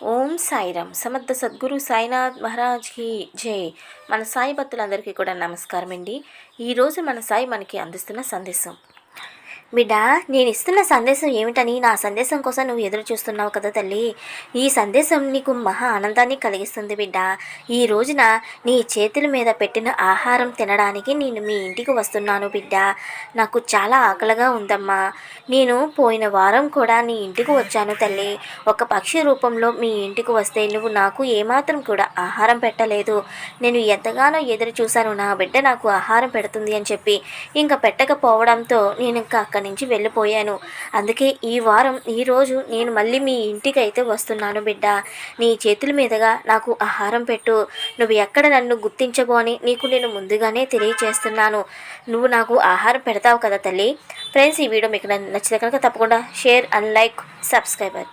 ఓం సాయిరామ్ సమర్థ సద్గురు సాయినాథ్ మహారాజ్కి జై. మన సాయి భక్తులందరికీ కూడా నమస్కారం అండి ఈరోజు మన సాయి మనకి అందిస్తున్న సందేశం. బిడ్డ నేను ఇస్తున్న సందేశం ఏమిటని? నా సందేశం కోసం నువ్వు ఎదురు చూస్తున్నావు కదా తల్లి. ఈ సందేశం నీకు మహా ఆనందాన్ని కలిగిస్తుంది బిడ్డ. ఈ రోజున నీ చేతుల మీద పెట్టిన ఆహారం తినడానికి నేను మీ ఇంటికి వస్తున్నాను బిడ్డ. నాకు చాలా ఆకలిగా ఉందమ్మా. నేను పోయిన వారం కూడా నీ ఇంటికి వచ్చాను తల్లి. ఒక పక్షి రూపంలో మీ ఇంటికి వస్తే నువ్వు నాకు ఏమాత్రం కూడా ఆహారం పెట్టలేదు. నేను ఎంతగానో ఎదురు చూశాను. నా బిడ్డ నాకు ఆహారం పెడుతుంది అని చెప్పి. ఇంకా పెట్టకపోవడంతో నేను ఇంకా అక్కడి నుంచి వెళ్ళిపోయాను. అందుకే ఈ వారం ఈరోజు నేను మళ్ళీ మీ ఇంటికి అయితే వస్తున్నాను బిడ్డ. నీ చేతుల మీదుగా నాకు ఆహారం పెట్టు. నువ్వు ఎక్కడ నన్ను గుర్తించబో అని నీకు నేను ముందుగానే తెలియచేస్తున్నాను. నువ్వు నాకు ఆహారం పెడతావు కదా తల్లి. ఫ్రెండ్స్ ఈ వీడియో మీకు నచ్చితే కనుక తప్పకుండా షేర్ అండ్ లైక్ సబ్స్క్రైబర్